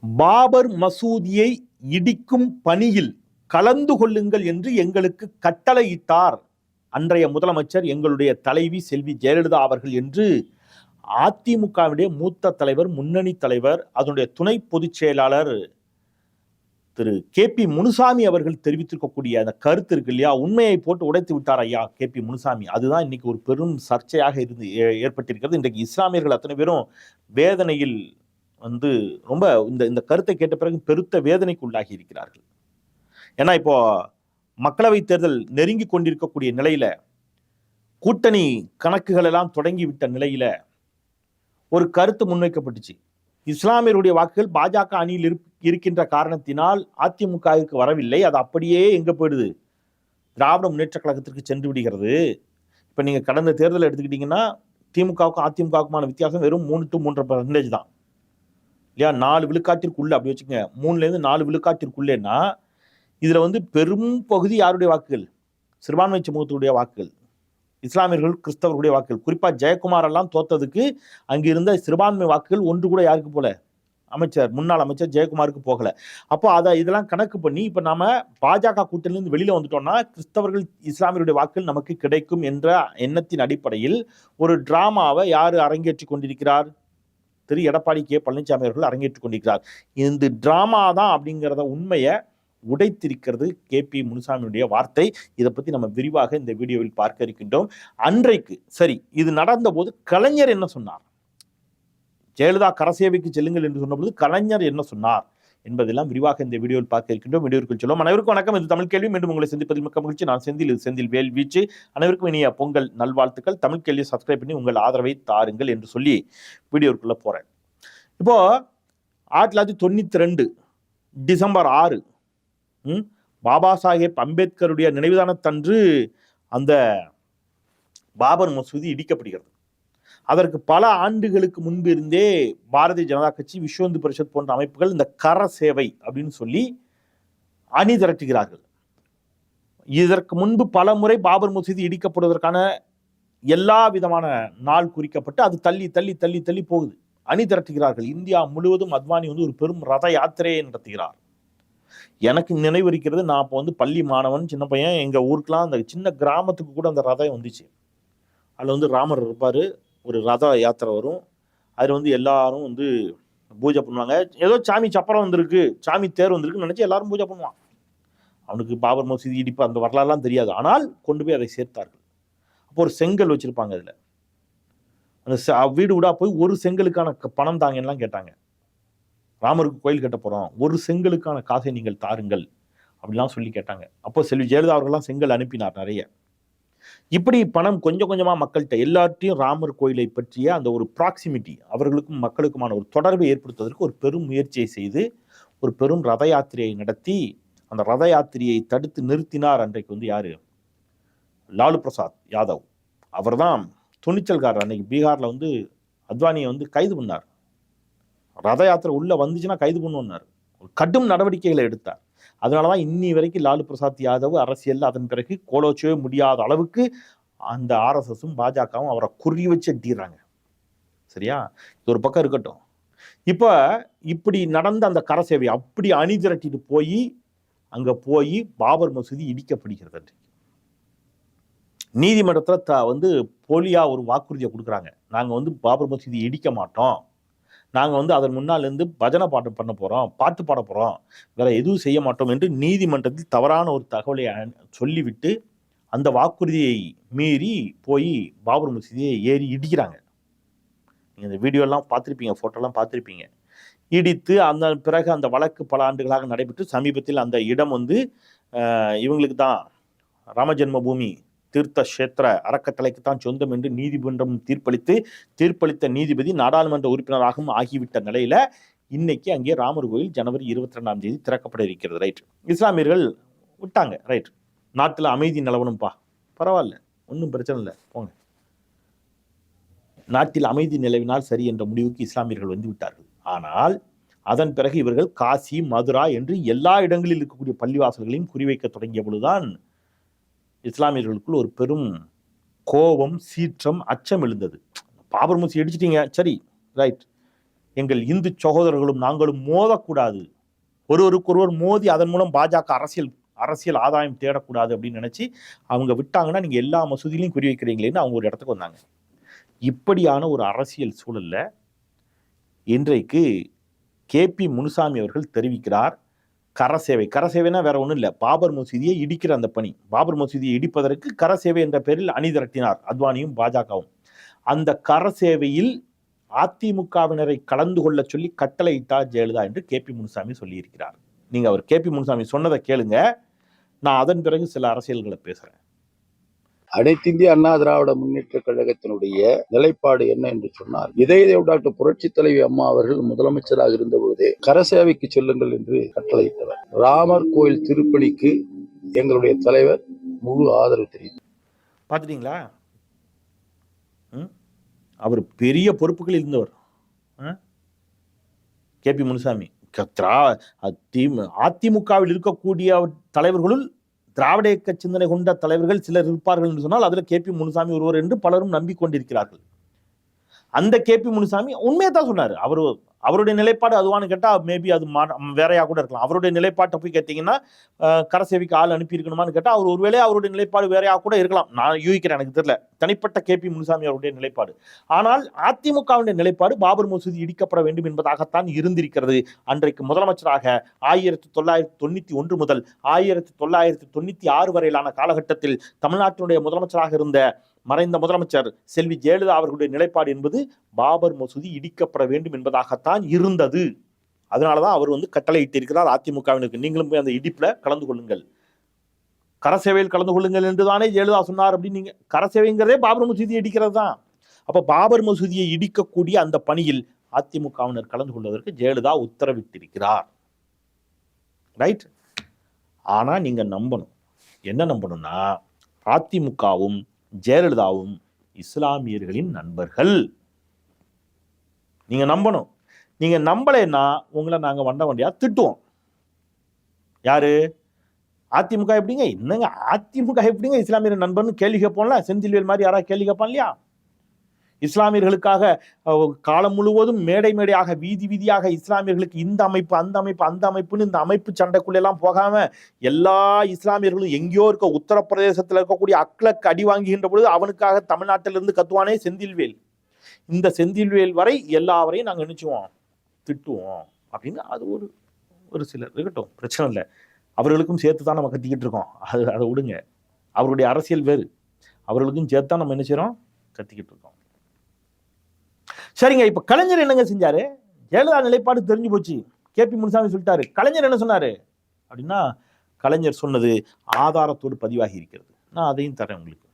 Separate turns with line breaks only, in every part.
பாபர் மசூதியை இடிக்கும் பணியில் கலந்து கொள்ளுங்கள் என்று எங்களுக்கு கட்டளையிட்டார். அன்றைய முதலமைச்சர் எங்களுடைய தலைவி செல்வி ஜெயலலிதா அவர்கள் என்று அதிமுகவிடைய மூத்த தலைவர் முன்னணி தலைவர் அதனுடைய துணை பொதுச் செயலாளர் திரு கே பி முனுசாமி அவர்கள் தெரிவித்திருக்கக்கூடிய அந்த கருத்து இருக்கு இல்லையா? உண்மையை போட்டு உடைத்து விட்டார் ஐயா கே பி முனுசாமி. அதுதான் இன்னைக்கு ஒரு பெரும் சர்ச்சையாக இருந்து ஏ- ஏற்பட்டிருக்கிறது. இன்றைக்கு இஸ்லாமியர்கள் அத்தனை பேரும் வேதனையில் வந்து ரொம்ப இந்த இந்த கருத்தை கேட்ட பிறகு பெருத்த வேதனைக்கு உள்ளாகி இருக்கிறார்கள். ஏன்னா இப்போ மக்களவை தேர்தல் நெருங்கி கொண்டிருக்கக்கூடிய நிலையில கூட்டணி கணக்குகள் எல்லாம் தொடங்கிவிட்ட நிலையில ஒரு கருத்து முன்வைக்கப்பட்டுச்சு. இஸ்லாமியருடைய வாக்குகள் பாஜக அணியில் இருக்கின்ற காரணத்தினால் அதிமுகவிற்கு வரவில்லை. அது அப்படியே எங்க போயிடுது? திராவிட முன்னேற்ற கழகத்திற்கு சென்று விடுகிறது. இப்போ நீங்க கடந்த தேர்தல் எடுத்துக்கிட்டீங்கன்னா திமுகவுக்கும் அதிமுகவுக்குமான வித்தியாசம் வெறும் மூணு டு மூன்றரை பர்சன்டேஜ் தான். இல்லையா? நாலு விழுக்காட்டிற்குள்ள அப்படி வச்சுக்கோங்க. மூணுலேருந்து நாலு விழுக்காட்டிற்குள்ளேன்னா இதில் வந்து பெரும் பகுதி யாருடைய வாக்குகள்? சிறுபான்மை சமூகத்துடைய வாக்குகள். இஸ்லாமியர்கள் கிறிஸ்தவர்களுடைய வாக்குகள். குறிப்பாக ஜெயக்குமார் எல்லாம் தோத்ததுக்கு அங்கே இருந்த சிறுபான்மை வாக்குகள் ஒன்று கூட யாருக்கு போல? அமைச்சர் முன்னாள் அமைச்சர் ஜெயக்குமாருக்கு போகலை. அப்போ அதை இதெல்லாம் கணக்கு பண்ணி இப்போ நாம பாஜக கூட்டணியிலிருந்து வெளியில் வந்துட்டோம்னா கிறிஸ்தவர்கள் இஸ்லாமியருடைய வாக்குகள் நமக்கு கிடைக்கும் என்ற எண்ணத்தின் அடிப்படையில் ஒரு டிராமாவை யார் அரங்கேற்றி கொண்டிருக்கிறார்? திரு எடப்பாடி கே பழனிசாமி அவர்கள் அரங்கேற்றுக் கொண்டிருக்கிறார். இந்த டிராமா தான் அப்படிங்கிறத உண்மையை உடைத்திருக்கிறது கே பி முனுசாமியுடைய வார்த்தை. இதை பற்றி நம்ம விரிவாக இந்த வீடியோவில் பார்க்க இருக்கின்றோம். அன்றைக்கு சரி இது நடந்தபோது கலைஞர் என்ன சொன்னார்? ஜெயலலிதா கரசேவைக்கு செல்லுங்கள் என்று சொன்னபோது கலைஞர் என்ன சொன்னார்? என்பதெல்லாம் விரிவாக இந்த வீடியோவில் பார்க்க இருக்கின்றோம். வீடியோவுக்குள் சொல்லுவோம் அனைவருக்கும் வணக்கம். இது தமிழ் கேள்வி. மீண்டும் உங்களை சந்திப்பதில் மிக்க மகிழ்ச்சி. நான் செந்தில். இது செந்தில் வேல் வீச்சு அனைவருக்கும் இனிய பொங்கல் நல்வாழ்த்துக்கள். தமிழ் கேள்வியை சப்ஸ்கிரைப் பண்ணி உங்கள் ஆதரவை தாருங்கள் என்று சொல்லி வீடியோவுக்குள்ளே போகிறேன் இப்போ ஆயிரத்தி தொள்ளாயிரத்தி தொண்ணூத்தி ரெண்டு டிசம்பர் ஆறு பாபா சாஹேப் அம்பேத்கருடைய நினைவுதானத்தன்று அந்த பாபர் மசூதி இடிக்கப்படுகிறது. அதற்கு பல ஆண்டுகளுக்கு முன்பு இருந்தே பாரதிய ஜனதா கட்சி விஸ்வந்து பரிஷத் போன்ற அமைப்புகள் இந்த கர சேவை அப்படின்னு சொல்லி அணி திரட்டுகிறார்கள். இதற்கு முன்பு பல முறை பாபர் மசூதி இடிக்கப்படுவதற்கான எல்லா விதமான நாள் குறிக்கப்பட்டு அது தள்ளி தள்ளி தள்ளி தள்ளி போகுது. அணி திரட்டுகிறார்கள். இந்தியா முழுவதும் அத்வானி வந்து ஒரு பெரும் ரத யாத்திரையை நடத்துகிறார். எனக்கு நினைவு இருக்கிறது நான் இப்போ வந்து பள்ளி மாணவன் சின்ன பையன் எங்கள் ஊருக்கெலாம் அந்த சின்ன கிராமத்துக்கு கூட அந்த ரதம் வந்துச்சு. அதில் வந்து ராமர் இருப்பார். ஒரு ரத யாத்திரை வரும். அதில் வந்து எல்லாரும் வந்து பூஜை பண்ணுவாங்க. ஏதோ சாமி சப்பரம் வந்திருக்கு சாமி தேர் வந்திருக்குன்னு நினச்சி எல்லாரும் பூஜை பண்ணுவான். அவனுக்கு பாபர் மசூதி இடிப்பு அந்த வரலாறுலாம் தெரியாது. ஆனால் கொண்டு போய் அதை சேர்த்தார்கள். அப்போ ஒரு செங்கல் வச்சுருப்பாங்க அதில். அந்த வீடு விடா போய் ஒரு செங்கலுக்கான பணம் தாங்கலாம் கேட்டாங்க. ராமருக்கு கோயில் கட்ட போகிறோம் ஒரு செங்கலுக்கான காசை நீங்கள் தாருங்கள். அப்படிலாம் சொல்லி கேட்டாங்க. அப்போ செல்வி ஜெயலலிதா அவர்கள்லாம் செங்கல் அனுப்பினார் நிறைய. இப்படி பணம் கொஞ்சம் கொஞ்சமாக மக்கள்கிட்ட எல்லார்ட்டையும் ராமர் கோயிலை பற்றிய அந்த ஒரு ப்ராக்சிமிட்டி அவர்களுக்கும் மக்களுக்குமான ஒரு தொடர்பை ஏற்படுத்துவதற்கு ஒரு பெரும் முயற்சியை செய்து ஒரு பெரும் ரத யாத்திரையை நடத்தி அந்த ரத யாத்திரையை தடுத்து நிறுத்தினார் அன்றைக்கு வந்து யார்? லாலு பிரசாத் யாதவ். அவர் தான் துணிச்சல்காரர் அன்னைக்கு பீகாரில் வந்து அத்வானியை வந்து கைது பண்ணார். ரத யாத்திரை உள்ளே வந்துச்சுன்னா கைது பண்ணுவார் ஒரு கடும் நடவடிக்கைகளை எடுத்தார். அதனால தான் இன்னி வரைக்கும் லாலு பிரசாத் யாதவ் அரசியலில் அதன் பிறகு கோலோச்சவே முடியாத அளவுக்கு அந்த ஆர்எஸ்எஸும் பாஜகவும் அவரை குறி வச்சு அட்டிடுறாங்க சரியா? இது ஒரு பக்கம் இருக்கட்டும். இப்போ இப்படி நடந்த அந்த கர சேவை அப்படி அணி திரட்டிட்டு போய் அங்கே போய் பாபர் மசூதி இடிக்கப்படுகிறது அன்றைக்கு. நீதிமன்றத்துல த வந்து போலியாக ஒரு வாக்குறுதியை கொடுக்குறாங்க. நாங்கள் வந்து பாபர் மசூதி இடிக்க மாட்டோம். நாங்கள் வந்து அதன் முன்னால் இருந்து பஜனை பாட்டு பண்ண போகிறோம் பாட்டு பாட போகிறோம் வேற எதுவும் செய்ய மாட்டோம் என்று நீதிமன்றத்தில் தவறான ஒரு தகவலை சொல்லிவிட்டு அந்த வாக்குறுதியை மீறி போய் பாபர் மசீதியை ஏறி இடிக்கிறாங்க. நீங்கள் இந்த வீடியோலாம் பார்த்துருப்பீங்க ஃபோட்டோலாம் பார்த்துருப்பீங்க. இடித்து அந்த பிறகு அந்த வழக்கு பல ஆண்டுகளாக நடைபெற்று சமீபத்தில் அந்த இடம் வந்து இவங்களுக்கு தான் ராமஜென்ம பூமி தீர்த்த கஷேத்திர அறக்கட்டளைக்கு தான் சொந்தம் என்று நீதிமன்றம் தீர்ப்பளித்து தீர்ப்பளித்த நீதிபதி நாடாளுமன்ற உறுப்பினராகவும் ஆகிவிட்ட நிலையில இன்னைக்கு அங்கே ராமர் கோயில் ஜனவரி இருபத்தி ரெண்டாம் தேதி திறக்கப்பட இருக்கிறது. ரைட் இஸ்லாமியர்கள் விட்டாங்க. ரைட் நாட்டில் அமைதி நிலவணும்ப்பா பரவாயில்ல. ஒன்றும் பிரச்சனை இல்லை. போங்க. நாட்டில் அமைதி நிலவினால் சரி என்ற முடிவுக்கு இஸ்லாமியர்கள் வந்து விட்டார்கள். ஆனால் அதன் பிறகு இவர்கள் காசி மதுரா என்று எல்லா இடங்களில் இருக்கக்கூடிய பள்ளிவாசல்களையும் குறிவைக்க தொடங்கிய பொழுதுதான் இஸ்லாமியர்களுக்குள் ஒரு பெரும் கோபம் சீற்றம் அச்சம் எழுந்தது. பாபர் மூசி அடிச்சிட்டீங்க. சரி ரைட் எங்கள் இந்து சகோதரர்களும் நாங்களும் மோதக்கூடாது. ஒருவருக்கொருவர் மோதி அதன் மூலம் பாஜக அரசியல் அரசியல் ஆதாயம் தேடக்கூடாது அப்படின்னு நினச்சி அவங்க விட்டாங்கன்னா நீங்கள் எல்லா மசூதியிலையும் குறி வைக்கிறீங்களேன்னு அவங்க ஒரு இடத்துக்கு வந்தாங்க. இப்படியான ஒரு அரசியல் சூழல்ல இன்றைக்கு கே பி முனுசாமி அவர்கள் தெரிவிக்கிறார். கரசேவை. கரசேவைனா வேற ஒன்றும் இல்லை. பாபர் மசூதியை இடிக்கிற அந்த பணி. பாபர் மசூதியை இடிப்பதற்கு கர சேவை என்ற பெயரில் அணிதிரட்டினார் அத்வானியும் பாஜகவும். அந்த கர சேவையில் அதிமுகவினரை கலந்து கொள்ள சொல்லி கட்டளையிட்டார் ஜெயலலிதா என்று கே பி முனுசாமி சொல்லியிருக்கிறார். நீங்கள் அவர் கே பி முனுசாமி சொன்னதை கேளுங்க. நான் அதன் பிறகு சில அரசியல்களை பேசுகிறேன்
அனைத்து இந்திய அண்ணா திராவிட முன்னேற்ற கழகத்தினுடைய நிலைப்பாடு என்ன என்று சொன்னார் இதய டாக்டர் புரட்சி தலைவி அம்மா அவர்கள் முதலமைச்சராக இருந்தபோதே கரசேவைக்கு செல்லுங்கள் என்று கட்டளையிட்டவர். ராமர் கோயில் திருப்பணிக்கு எங்களுடைய தலைவர் முழு ஆதரவு தெரிவித்தார்.
பார்த்துட்டீங்களா? அவர் பெரிய பொறுப்புகள் இருந்தவர். K P Munusamy. அதிமுகவில் இருக்கக்கூடிய தலைவர்களுள் திராவிட இயக்க சிந்தனை கொண்ட தலைவர்கள் சிலர் இருப்பார்கள் என்று சொன்னால் அதில் கே பி முனுசாமி ஒருவர் என்று பலரும் நம்பிக்கொண்டிருக்கிறார்கள். அந்த கே பி முனுசாமி உண்மையை தான் சொன்னார். அவரு அவருடைய நிலைப்பாடு அதுவான்னு கேட்டால் மேபி அது மா- வேறையாக கூட இருக்கலாம். அவருடைய நிலைப்பாட்டை போய் கேட்டிங்கன்னா கரசேவிக்கு ஆள் அனுப்பியிருக்கணுமான்னு கேட்டால் அவர் ஒருவேளை அவருடைய நிலைப்பாடு வேறையா கூட இருக்கலாம். நான் யூகிக்கிறேன் எனக்கு தெரியல. தனிப்பட்ட கே பி முனுசாமி அவருடைய நிலைப்பாடு. ஆனால் அதிமுகவுடைய நிலைப்பாடு பாபர் மசூதி இடிக்கப்பட வேண்டும் என்பதாகத்தான் இருந்திருக்கிறது. அன்றைக்கு முதலமைச்சராக ஆயிரத்தி தொள்ளாயிரத்தி தொண்ணூற்றி ஒன்று முதல் ஆயிரத்தி தொள்ளாயிரத்தி தொண்ணூற்றி ஆறு வரையிலான காலகட்டத்தில் தமிழ்நாட்டினுடைய முதலமைச்சராக இருந்த மறைந்த முதலமைச்சர் செல்வி ஜெயலலிதா அவர்களுடைய நிலைப்பாடு என்பது பாபர் மசூதி இடிக்கப்பட வேண்டும் என்பதாகத்தான் இருந்தது. அதனாலதான் அவர் வந்து கட்டளையிட்டிருக்கிறார் அதிமுகவினருக்கு. நீங்களும் போய் அந்த இடிப்பில் கலந்து கொள்ளுங்கள். கரசேவையில் கலந்து கொள்ளுங்கள் என்றுதானே ஜெயலலிதா சொன்னார் அப்படின்னு நீங்க கரசேவைங்கிறதே பாபர் மசூதியை இடிக்கிறது தான் அப்போ பாபர் மசூதியை இடிக்கக்கூடிய அந்த பணியில் அதிமுகவினர் கலந்து கொள்வதற்கு ஜெயலலிதா உத்தரவிட்டிருக்கிறார். ரைட் ஆனால் நீங்கள் நம்பணும். என்ன நம்பணும்னா அதிமுகவும் ஜெயலலிதாவும் இஸ்லாமியர்களின் நண்பர்கள். நீங்க நம்பணும். நீங்க நம்பலைன்னா உங்களை நாங்க வண்ட வண்டியா திட்டுவோம். யாரு? அதிமுக எப்படிங்க? என்னங்க அதிமுக எப்படிங்க இஸ்லாமியர் நண்பர்னு கேள்வி கேட்போம்ல? செந்தில்வேல் மாதிரி யாராவது கேள்வி கேட்பான் இல்லையா? இஸ்லாமியர்களுக்காக காலம் முழுவதும் மேடை மேடையாக வீதி வீதியாக இஸ்லாமியர்களுக்கு இந்த அமைப்பு அந்த அமைப்பு அந்த அமைப்புன்னு இந்த அமைப்பு சண்டைக்குள்ளெல்லாம் போகாம எல்லா இஸ்லாமியர்களும் எங்கேயோ இருக்க உத்தரப்பிரதேசத்தில் இருக்கக்கூடிய அக்லக் அடி வாங்குகின்ற பொழுது அவனுக்காக தமிழ்நாட்டிலிருந்து கத்துவானே செந்தில்வேல். இந்த செந்தில்வேல் வரை எல்லாவரையும் நாங்கள் நினைச்சுவோம். திட்டுவோம். அப்படின்னு அது ஒரு ஒரு சிலர் இருக்கட்டும் பிரச்சனை இல்லை. அவர்களுக்கும் சேர்த்து தான் நம்ம கத்திக்கிட்டு இருக்கோம். அது அதை விடுங்க. அவருடைய அரசியல் வேறு. அவர்களுக்கும் சேர்த்து தான் நம்ம என்ன செய்றோம்? கத்திக்கிட்டு இருக்கோம். சரிங்க இப்ப கலைஞர் என்னங்க செஞ்சாரு? ஜெயலலிதா நிலைப்பாடு தெரிஞ்சு போச்சு. கே பி முனுசாமி சொல்லிட்டாரு. கலைஞர் என்ன சொன்னாரு? அப்படின்னா கலைஞர் சொன்னது ஆதாரத்தோடு பதிவாகி இருக்கிறது. நான் அதையும் தரேன் உங்களுக்கு.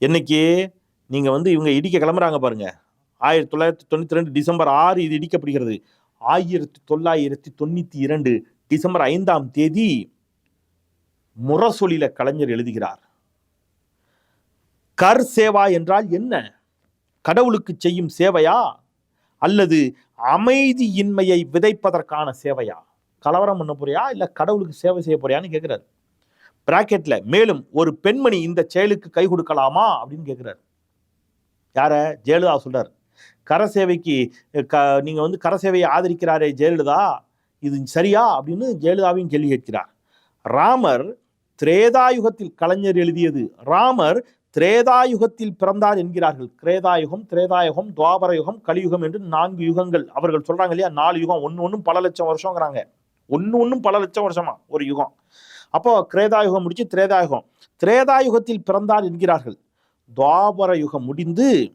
என்னைக்கு நீங்க வந்து இவங்க இடிக்க கிளம்புறாங்க பாருங்க. ஆயிரத்தி தொள்ளாயிரத்தி தொண்ணூத்தி ரெண்டு டிசம்பர் ஆறு இது இடிக்கப்படுகிறது. ஆயிரத்தி தொள்ளாயிரத்தி தொண்ணூத்தி இரண்டு டிசம்பர் ஐந்தாம் தேதி முரசொலியில கலைஞர் எழுதுகிறார். கர் சேவா என்றால் என்ன? கடவுளுக்கு செய்யும் சேவையா? அல்லது அமைதியின்மையை விதைப்பதற்கான சேவையா? கலவரம் பண்ண போறியா? இல்லை கடவுளுக்கு சேவை செய்ய போறியான்னு கேட்குறாரு பிராக்கெட்டில் மேலும் ஒரு பெண்மணி இந்த செயலுக்கு கை கொடுக்கலாமா? அப்படின்னு கேட்குறாரு யார? ஜெயலலிதா சொல்கிறார் கர சேவைக்கு க நீங்கள் வந்து கர சேவையை ஆதரிக்கிறாரே ஜெயலலிதா. இது சரியா? அப்படின்னு ஜெயலலிதாவையும் கேள்வி கேட்கிறார். ராமர் திரேதாயுகத்தில் கலைஞர் எழுதியது. ராமர் திரேதாயுகத்தில் பிறந்தார் என்கிறார்கள். கிரேதாயுகம் திரேதாயுகம் துவாபர யுகம் கலியுகம் என்று நான்கு யுகங்கள். அவர்கள் சொல்றாங்க இல்லையா? நாலு யுகம் ஒன்னு ஒன்றும் பல லட்சம் வருஷங்கிறாங்க. ஒன்று ஒன்றும் பல லட்சம் வருஷமா? ஒரு யுகம். அப்போ கிரேதாயுகம் முடிச்சு திரேதாயுகம். திரேதாயுகத்தில் பிறந்தார் என்கிறார்கள். துவாபர யுகம் முடிந்து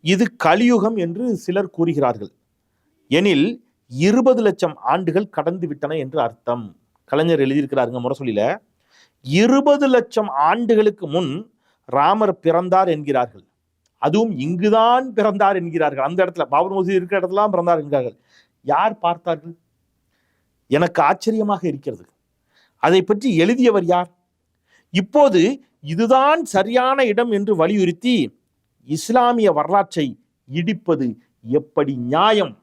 இது கலியுகம் என்று சிலர் கூறுகிறார்கள். எனில் இருபது லட்சம் ஆண்டுகள் கடந்து விட்டன என்று அர்த்தம். கலைஞர் எழுதியிருக்கிறாருங்க முரசொலியில. இருபது லட்சம் ஆண்டுகளுக்கு முன் ராமர் பிறந்தார் என்கிறார்கள். அதுவும் இங்குதான் பிறந்தார் என்கிறார்கள். அந்த இடத்துல பாபர் மசூதி இருக்கிற இடத்துலாம் பிறந்தார் என்கிறார்கள். யார் பார்த்தார்கள்? எனக்கு ஆச்சரியமாக இருக்கிறது. அதை பற்றி எழுதியவர் யார்? இப்போது இதுதான் சரியான இடம் என்று வலியுறுத்தி இஸ்லாமிய வரலாற்றை இடிப்பது எப்படி நியாயம்?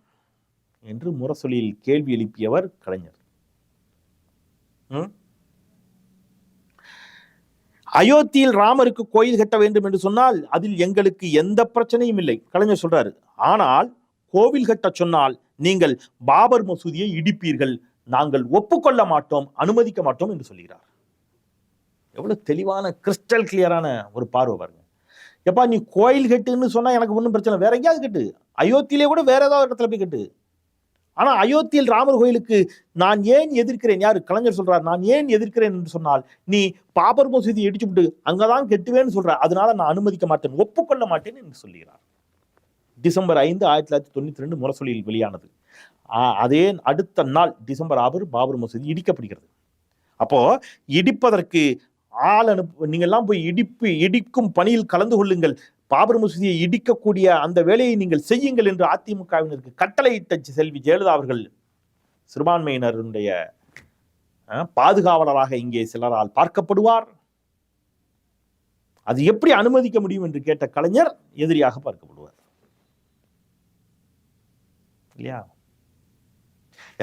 என்று முரசொலியில் கேள்வி எழுப்பியவர் கலைஞர். ம்? அயோத்தியில் ராமருக்கு கோயில் கட்ட வேண்டும் என்று சொன்னால் அதில் எங்களுக்கு எந்த பிரச்சனையும் இல்லை. கலைஞர் சொல்றாரு. ஆனால் கோவில் கட்டச் சொன்னால் நீங்கள் பாபர் மசூதியை இடிப்பீர்கள். நாங்கள் ஒப்புக்கொள்ள மாட்டோம் அனுமதிக்க மாட்டோம் என்று சொல்கிறார். எவ்வளவு தெளிவான கிறிஸ்டல் கிளியரான ஒரு பார்வை பாருங்க. எப்பா நீ கோயில் கட்டுன்னு சொன்னா எனக்கு ஒன்றும் பிரச்சனை வேற எங்கேயாவது கட்டு. அயோத்தியிலே கூட வேற ஏதாவது இடத்துல போய் கட்டு. ஆனால் அயோத்தியில் ராமர் கோயிலுக்கு நான் ஏன் எதிர்க்கிறேன்? யாரு? கலைஞர் சொல்றார் நான் ஏன் எதிர்க்கிறேன்? என்று சொன்னால் நீ பாபர் மசூதி இடிச்சு விட்டு அங்கதான் கெட்டுவேன்னு சொல்ற அதனால நான் அனுமதிக்க மாட்டேன் ஒப்புக்கொள்ள மாட்டேன் என்று சொல்லுகிறார். டிசம்பர் ஐந்து ஆயிரத்தி தொள்ளாயிரத்தி தொண்ணூத்தி ரெண்டு முரசொலியில் வெளியானது. அதே அடுத்த நாள் டிசம்பர் ஆறு பாபர் மசூதி இடிக்கப்படுகிறது. அப்போ இடிப்பதற்கு ஆள் அனுப்பு நீங்கள்லாம் போய் இடிப்பு இடிக்கும் பணியில் கலந்து கொள்ளுங்கள். பாபர் மசூதியை இடிக்கக்கூடிய அந்த வேலையை நீங்கள் செய்யுங்கள் என்று அதிமுகவினருக்கு கட்டளையிட்ட செல்வி ஜெயலலிதா அவர்கள் சிறுபான்மையினருடைய பாதுகாவலராக இங்கே சிலரால் பார்க்கப்படுவார். அது எப்படி அனுமதிக்க முடியும் என்று கேட்ட கலைஞர் எதிரியாக பார்க்கப்படுவார். இல்லையா?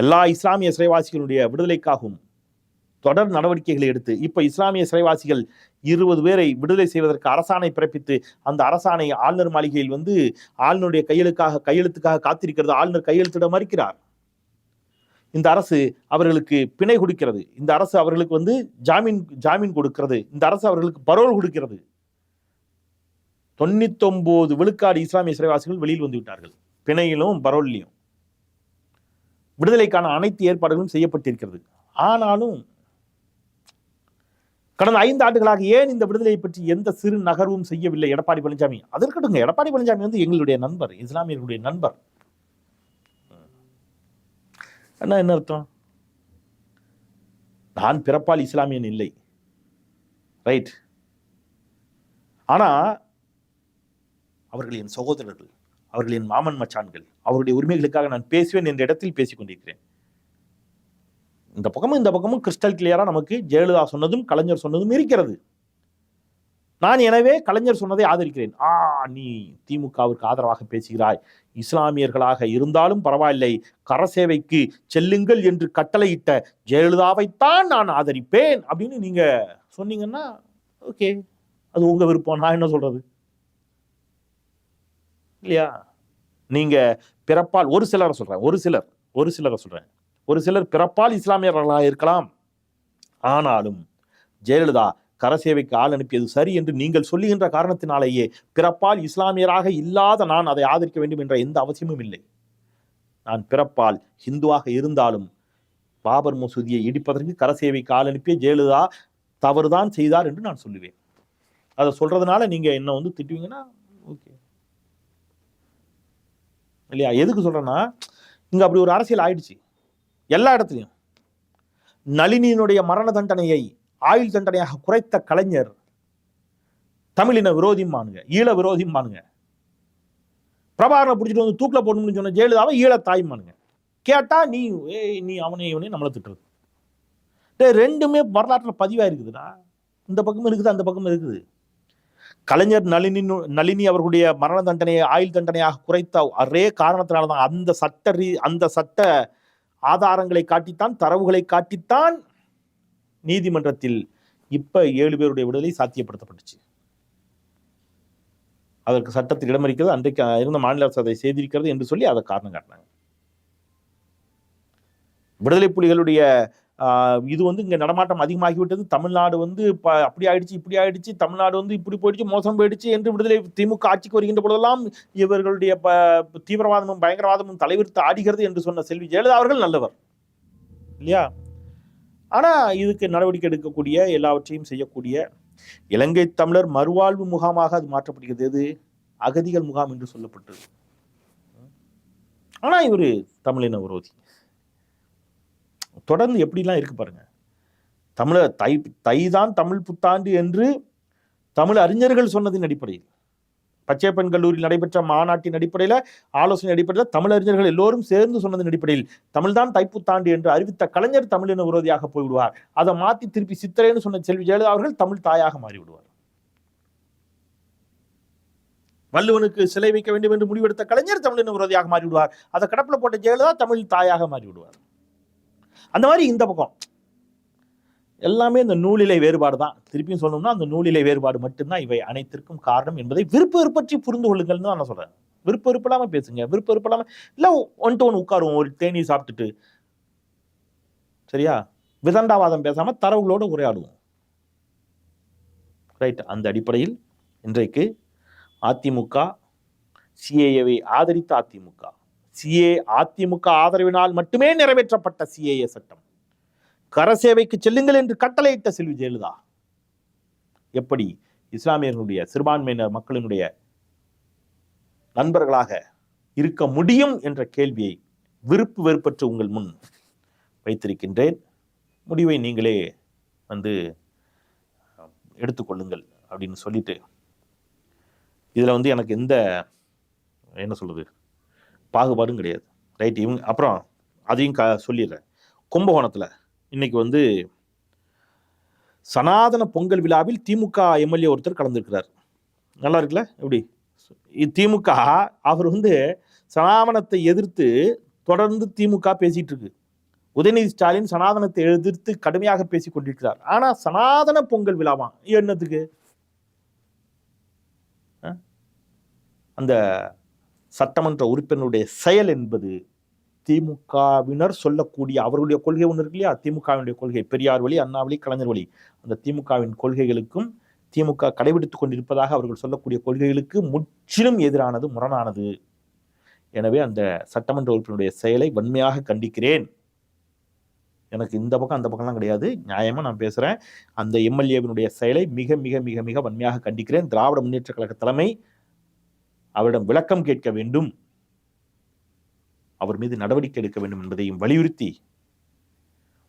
எல்லா இஸ்லாமிய சிறைவாசிகளுடைய விடுதலைக்காகவும் தொடர் நடவடிக்கைகளை எடுத்து இப்போ இஸ்லாமிய சிறைவாசிகள் இருபது பேரை விடுதலை செய்வதற்கு அரசாணை பிறப்பித்து அந்த அரசாணை ஆளுநர் மாளிகையில் வந்து ஆளுநருடைய கையெழுக்காக கையெழுத்துக்காக காத்திருக்கிறது. ஆளுநர் கையெழுத்திட மறுக்கிறார். இந்த அரசு அவர்களுக்கு பிணை கொடுக்கிறது. இந்த அரசு அவர்களுக்கு வந்து ஜாமீன் ஜாமீன் கொடுக்கிறது. இந்த அரசு அவர்களுக்கு பரோல் கொடுக்கிறது. தொண்ணூத்தொன்பது விழுக்காடு இஸ்லாமிய சிறைவாசிகள் வெளியில் வந்து விட்டார்கள். பிணையிலும் பரோல்லையும். விடுதலைக்கான அனைத்து ஏற்பாடுகளும் செய்யப்பட்டிருக்கிறது. ஆனாலும் கடந்த ஐந்து ஆண்டுகளாக ஏன் இந்த விடுதலையை பற்றி எந்த சிறு நகர்வும் செய்யவில்லை? எடப்பாடி பழனிசாமி. அதற்கட்டுங்க எடப்பாடி பழனிசாமி வந்து எங்களுடைய நண்பர் இஸ்லாமியர்களுடைய நண்பர். என்ன என்ன அர்த்தம்? நான் பிறப்பால் இஸ்லாமியன் இல்லை. ரைட். ஆனா அவர்கள் என் சகோதரர்கள் அவர்கள் என் மாமன் மச்சான்கள் அவருடைய உரிமைகளுக்காக நான் பேசுவேன் என்ற இடத்தில் பேசிக் கொண்டிருக்கிறேன் இந்த பக்கமும் இந்த பக்கமும் கிறிஸ்டல் கிளியராக நமக்கு ஜெயலலிதா சொன்னதும் கலைஞர் சொன்னதும் இருக்கிறது. நான் எனவே கலைஞர் சொன்னதை ஆதரிக்கிறேன். ஆ நீ திமுகவிற்கு ஆதரவாக பேசுகிறாய். இஸ்லாமியர்களாக இருந்தாலும் பரவாயில்லை. கரசேவைக்கு செல்லுங்கள் என்று கட்டளையிட்ட ஜெயலலிதாவைத்தான் நான் ஆதரிப்பேன் அப்படின்னு நீங்கள் சொன்னீங்கன்னா ஓகே. அது உங்கள் விருப்பம். நான் என்ன சொல்கிறது இல்லையா? நீங்கள் பிறப்பால் ஒரு சிலரை சொல்கிறேன் ஒரு சிலர். ஒரு சிலரை சொல்கிறேன் ஒரு சிலர் பிறப்பால் இஸ்லாமியர்களாக இருக்கலாம். ஆனாலும் ஜெயலலிதா கரசேவைக்கு ஆள் அனுப்பியது சரி என்று நீங்கள் சொல்லுகின்ற காரணத்தினாலேயே பிறப்பால் இஸ்லாமியராக இல்லாத நான் அதை ஆதரிக்க வேண்டும் என்ற எந்த அவசியமும் இல்லை. நான் பிறப்பால் ஹிந்துவாக இருந்தாலும் பாபர் மசூதியை இடிப்பதற்கு கரசேவைக்கு ஆள் அனுப்பிய ஜெயலலிதா தவறுதான் செய்தார் என்று நான் சொல்லுவேன். அதை சொல்றதுனால நீங்க என்ன வந்து திட்டுவீங்கன்னா ஓகே. இல்லையா? எதுக்கு சொல்றேன்னா இங்க அப்படி ஒரு அரசியல் ஆயிடுச்சு. எல்லா இடத்துலையும். நளினியினுடைய மரண தண்டனையை ஆயுள் தண்டனையாக குறைத்த கலைஞர் தமிழின விரோதிம்பானுங்க ஈழ விரோதிம்பானுங்க பிரபாகரனை பிடிச்சிட்டு வந்து தூக்கில் போடணும்னு சொன்ன ஜெயலலிதாவை ஈழ தாய்மானுங்க கேட்டால் நீ ஏய் நீ அவனே இவனே நம்மளை திட்டுறது. ரெண்டுமே வரலாற்றில் பதிவாக இருக்குதுடா இந்த பக்கமும் இருக்குது அந்த பக்கமும் இருக்குது. கலைஞர் நளினி நளினி அவர்களுடைய மரண தண்டனையை ஆயுள் தண்டனையாக குறைத்த ஒரே காரணத்தினால தான் அந்த சட்ட ரீ அந்த சட்ட ஆதாரங்களை காட்டித்தான் தரவுகளை காட்டித்தான் நீதிமன்றத்தில் இப்ப ஏழு பேருடைய விடுதலை சாத்தியப்படுத்தப்பட்டுச்சு. அதற்கு சட்டத்தில் இடமறிக்கிறது அன்றைக்கு இருந்த மாநில அரசு அதை செய்திருக்கிறது என்று சொல்லி அதை காரணம் காட்டினாங்க. விடுதலை புலிகளுடைய இது வந்து இங்கே நடமாட்டம் அதிகமாகிவிட்டது. தமிழ்நாடு வந்து இப்போ அப்படி ஆயிடுச்சு இப்படி ஆயிடுச்சு தமிழ்நாடு வந்து இப்படி போயிடுச்சு மோசம் போயிடுச்சு என்று விடுதலை திமுக ஆட்சிக்கு வருகின்ற பொழுதெல்லாம் இவர்களுடைய ப- தீவிரவாதமும் பயங்கரவாதமும் தலைவிர்த்து ஆடுகிறது என்று சொன்ன செல்வி ஜெயலலிதா அவர்கள் நல்லவர். இல்லையா? ஆனால் இதுக்கு நடவடிக்கை எடுக்கக்கூடிய எல்லாவற்றையும் செய்யக்கூடிய இலங்கை தமிழர் மறுவாழ்வு முகாமாக அது மாற்றப்படுகிறது. எது? அகதிகள் முகாம் என்று சொல்லப்பட்டது. ஆனால் இவர் தமிழின விரோதி. தொடர்ந்து எப்படிலாம் இருக்கு பாருங்க. தமிழ தை தை தான் தமிழ் புத்தாண்டு என்று தமிழ் அறிஞர்கள் சொன்னதின் அடிப்படையில். பச்சையப்பன் கல்லூரியில் நடைபெற்ற மாநாட்டின் அடிப்படையில் ஆலோசனை அடிப்படையில் தமிழறிஞர்கள் எல்லோரும் சேர்ந்து சொன்னதன் அடிப்படையில் தமிழ்தான் தைப்புத்தாண்டு என்று அறிவித்த கலைஞர் தமிழின விரோதியாக போய்விடுவார். அதை மாற்றி திருப்பி சித்திரைன்னு சொன்ன செல்வி ஜெயலலிதா அவர்கள் தமிழ் தாயாக மாறிவிடுவார். வள்ளுவனுக்கு சிலை வைக்க வேண்டும் என்று முடிவெடுத்த கலைஞர் தமிழின விரோதியாக மாறிவிடுவார். அதை கடப்பில் போட்ட ஜெயலலிதா தமிழ் தாயாக மாறிவிடுவார். அந்த மாதிரி இந்த பக்கம். எல்லாமே இந்த நூலிலை வேறுபாடு தான். திருப்பியும் சொல்லணும்னா அந்த நூலிலை வேறுபாடு மட்டும்தான் இவை அனைத்திற்கும் காரணம் என்பதை விருப்ப விருப்பற்றி புரிந்து கொள்ளுங்கள்னு தான் நான் சொல்கிறேன் விருப்ப விருப்பம் பேசுங்க. விருப்ப விருப்பம் இல்லை இல்ல ஒன் டு ஒன் உட்காருவோம் ஒரு தேனி சாப்பிட்டுட்டு. சரியா? விதண்டாவாதம் பேசாமல் தரவுகளோடு உரையாடுவோம். ரைட் அந்த அடிப்படையில் இன்றைக்கு அதிமுக சிஏஏவை ஆதரித்த அதிமுக. சிஏ அதிமுக ஆதரவினால் மட்டுமே நிறைவேற்றப்பட்ட சிஏஏ சட்டம். கரசேவைக்கு செல்லுங்கள் என்று கட்டளையிட்ட செல்வி ஜெயலலிதா. எப்படி இஸ்லாமியர்களுடைய சிறுபான்மையினர் மக்களினுடைய நண்பர்களாக இருக்க முடியும் என்ற கேள்வியை விருப்பு வெறுப்பற்று உங்கள் முன் வைத்திருக்கின்றேன். முடிவை நீங்களே வந்து எடுத்துக்கொள்ளுங்கள் அப்படின்னு சொல்லிட்டு இதில் வந்து எனக்கு எந்த என்ன சொல்லுது பாகுபாடும் கிடையாது. ரைட் இவங்க அப்புறம் அதையும் க சொல்லிடுறேன். கும்பகோணத்தில் இன்னைக்கு வந்து சனாதன பொங்கல் விழாவில் திமுக எம்எல்ஏ ஒருத்தர் கலந்துருக்கிறார். நல்லா இருக்குல்ல? எப்படி? திமுக அவர் வந்து சனாதனத்தை எதிர்த்து தொடர்ந்து திமுக பேசிகிட்டு இருக்கு. உதயநிதி ஸ்டாலின் சனாதனத்தை எதிர்த்து கடுமையாக பேசி கொண்டிருக்கிறார். ஆனால் சனாதன பொங்கல் விழாவா? என்னத்துக்கு? அந்த சட்டமன்ற உறுப்பினருடைய செயல் என்பது திமுகவினர் சொல்லக்கூடிய அவர்களுடைய கொள்கை ஒன்று இருக்கு இல்லையா? திமுகவினுடைய கொள்கை பெரியார் வழி அண்ணா வழி கலைஞர் வழி. அந்த திமுகவின் கொள்கைகளுக்கும் திமுக கடைபிடித்துக் கொண்டிருப்பதாக அவர்கள் சொல்லக்கூடிய கொள்கைகளுக்கு முற்றிலும் எதிரானது முரணானது. எனவே அந்த சட்டமன்ற உறுப்பினருடைய செயலை வன்மையாக கண்டிக்கிறேன். எனக்கு இந்த பக்கம் அந்த பக்கம்லாம் கிடையாது. நியாயமா நான் பேசுறேன். அந்த எம்எல்ஏவினுடைய செயலை மிக மிக மிக மிக வன்மையாக கண்டிக்கிறேன். திராவிட முன்னேற்ற கழக தலைமை அவரிடம் விளக்கம் கேட்க வேண்டும். அவர் மீது நடவடிக்கை எடுக்க வேண்டும் என்பதையும் வலியுறுத்தி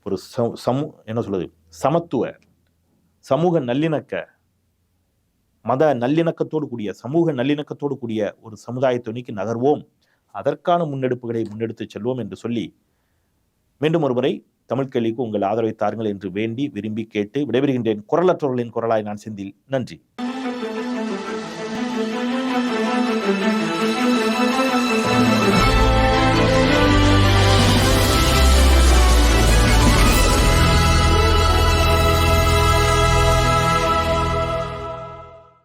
ஒரு சமு- என்ன சொல்வது சமத்துவ சமூக நல்லிணக்க மத நல்லிணக்கத்தோடு கூடிய சமூக நல்லிணக்கத்தோடு கூடிய ஒரு சமுதாயத்தை நோக்கி நகர்வோம். அதற்கான முன்னெடுப்புகளை முன்னெடுத்து செல்வோம் என்று சொல்லி மீண்டும் ஒருமுறை தமிழ் கேள்விக்கு உங்கள் ஆதரவை தாருங்கள் என்று வேண்டி விரும்பி கேட்டு விடைபெறுகின்றேன். குரலற்றவர்களின் குரலாய் நான் செந்தில். நன்றி. Thank you.